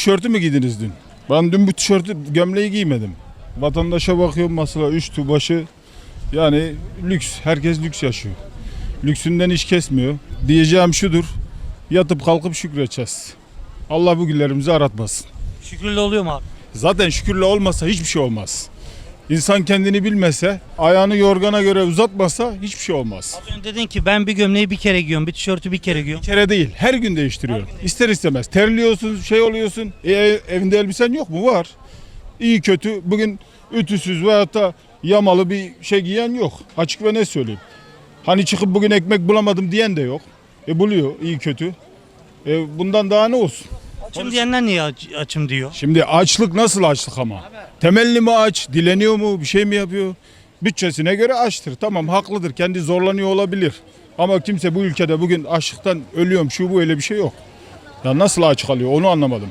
tişörtü mü giydiniz dün? Ben dün bu tişörtü gömleği giymedim. Vatandaşa bakıyorum mesela üç başı yani lüks. Herkes lüks yaşıyor. Lüksünden iş kesmiyor. Diyeceğim şudur. Yatıp kalkıp şükredeceğiz. Allah bu günlerimizi aratmasın. Şükürlü oluyor mu abi? Zaten şükürle olmasa hiçbir şey olmaz. İnsan kendini bilmese, ayağını yorgana göre uzatmasa hiçbir şey olmaz. Az önce dedin ki ben bir gömleği bir kere giyiyorum, bir tişörtü bir kere giyiyorum. Bir kere değil, her gün değiştiriyor. İster istemez. Terliyorsun, şey oluyorsun. E, evinde elbisen yok mu? Var. İyi kötü. Bugün ütüsüz veyahut da yamalı bir şey giyen yok. Açık ve ne söyleyeyim. Hani çıkıp bugün ekmek bulamadım diyen de yok. E buluyor iyi kötü. E bundan daha ne olsun? Açım diyenler niye aç- açım diyor? Şimdi açlık nasıl açlık ama? Temelli mi aç, dileniyor mu, bir şey mi yapıyor? Bütçesine göre açtır. Tamam haklıdır. Kendi zorlanıyor olabilir. Ama kimse bu ülkede bugün açlıktan ölüyorum şu bu öyle bir şey yok. Ya nasıl aç kalıyor onu anlamadım.